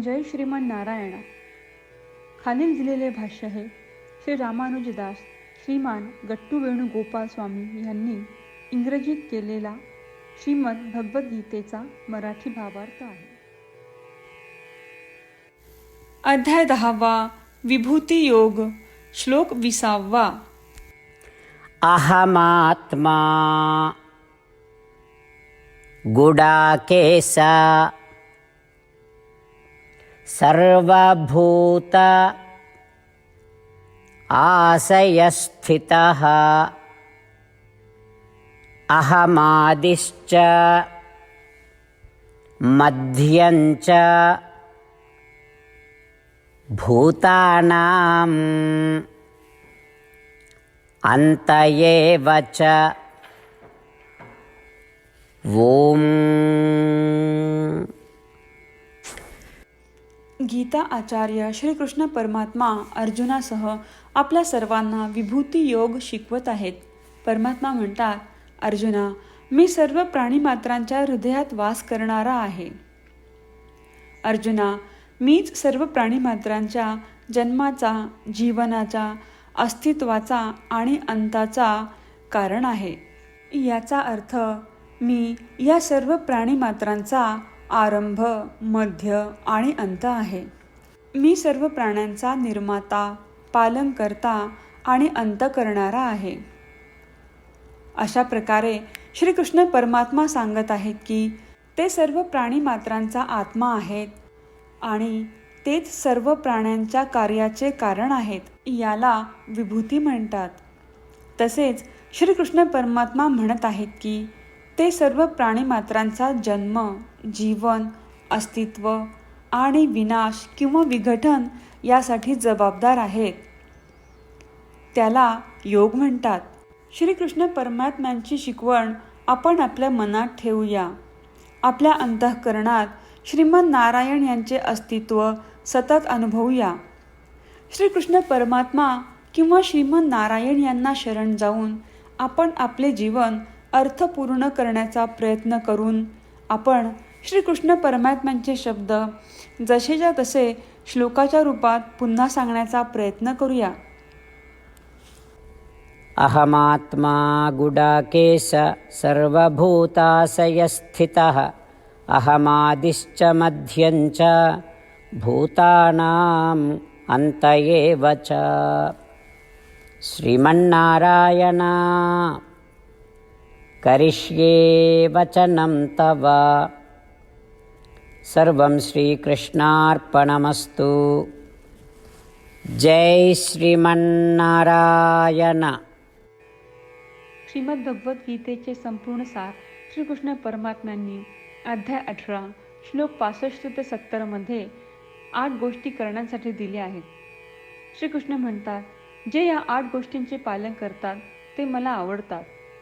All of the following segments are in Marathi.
जय श्रीमन नारायणा. खालील दिलेले भाष्य हे श्री रामानुजदास श्रीमान गट्टू वेणुगोपाल स्वामी यांनी इंग्रजीत केलेला श्रीमद भगवद्गीतेचा मराठी भावार्थ आहे. अध्याय दहावा विभूती योग श्लोक विसावा. अहमात्मा. गुडाकेश सर्वभूत आशयस्थितः अहमादिश्च मध्यञ्च भूतानाम् अन्त एव च ॐ गीता आचार्य श्रीकृष्ण परमात्मा अर्जुनासह आपल्या सर्वांना विभूती योग शिकवत आहेत. परमात्मा म्हणतात अर्जुना मी सर्व प्राणीमात्रांच्या हृदयात वास करणारा आहे. अर्जुना मीच सर्व प्राणीमात्रांच्या जन्माचा जीवनाचा अस्तित्वाचा आणि अंताचा कारण आहे. याचा अर्थ मी या सर्व प्राणीमात्रांचा आरंभ मध्य आणि अंत आहे. मी सर्व प्राण्यांचा निर्माता पालनकर्ता आणि अंत करणारा आहे. अशा प्रकारे श्रीकृष्ण परमात्मा सांगत आहेत की ते सर्व प्राणीमात्रांचा आत्मा आहेत आणि तेच सर्व प्राण्यांच्या कार्याचे कारण आहेत याला विभूती म्हणतात. तसेच श्रीकृष्ण परमात्मा म्हणत आहेत की ते सर्व प्राणीमात्रांचा जन्म जीवन अस्तित्व आणि विनाश किंवा विघटन यासाठी जबाबदार आहेत. त्याला योग म्हणतात. श्रीकृष्ण परमात्म्यांची शिकवण आपण आपल्या मनात ठेवूया. आपल्या अंतःकरणात श्रीमन नारायण यांचे अस्तित्व सतत अनुभवूया. श्रीकृष्ण परमात्मा किंवा श्रीमन नारायण यांना शरण जाऊन आपण आपले जीवन अर्थपूर्ण करण्याचा प्रयत्न करून आपण श्रीकृष्ण परमात्म्यांचे शब्द जसेच्या तसे श्लोकाच्या रूपात पुन्हा सांगण्याचा प्रयत्न करूया. अहमात्मा गुडाकेश सर्वभूताशयस्थितः अहमादिश्च मध्यञ्च भूतानाम् अन्त एव च। श्रीमन्नारायणा। करिष्ये वचनं तव। सर्वं श्रीकृष्णार्पणमस्तु। जय श्रीमन्नारायण। श्रीमद्भगवद्गीतेचे संपूर्ण सार श्रीकृष्ण परमात्म्यांनी अध्याय अठरा श्लोक पासष्ट ते सत्तरमध्ये आठ गोष्टी करण्यासाठी दिल्या आहेत. श्रीकृष्ण म्हणतात जे या आठ गोष्टींचे पालन करतात ते मला आवडतात.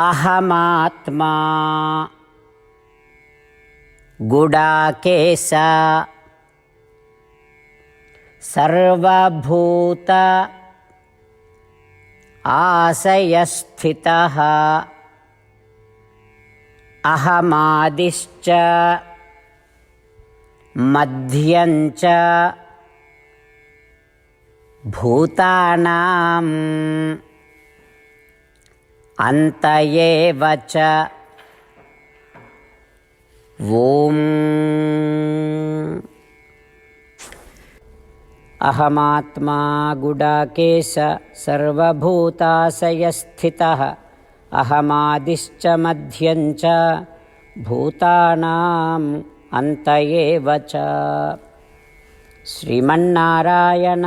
अहमात्मा। गुडाकेश। सर्वभूत। आशयस्थितः। अहमादिश्च। मध्यञ्च भूतानाम् अन्त एव च ॐ अहमात्मा गुडाकेश सर्वभूताशयस्थितः अहमादिश्च मध्यञ्च भूतानाम् अन्त एव च श्रीमन्नारायण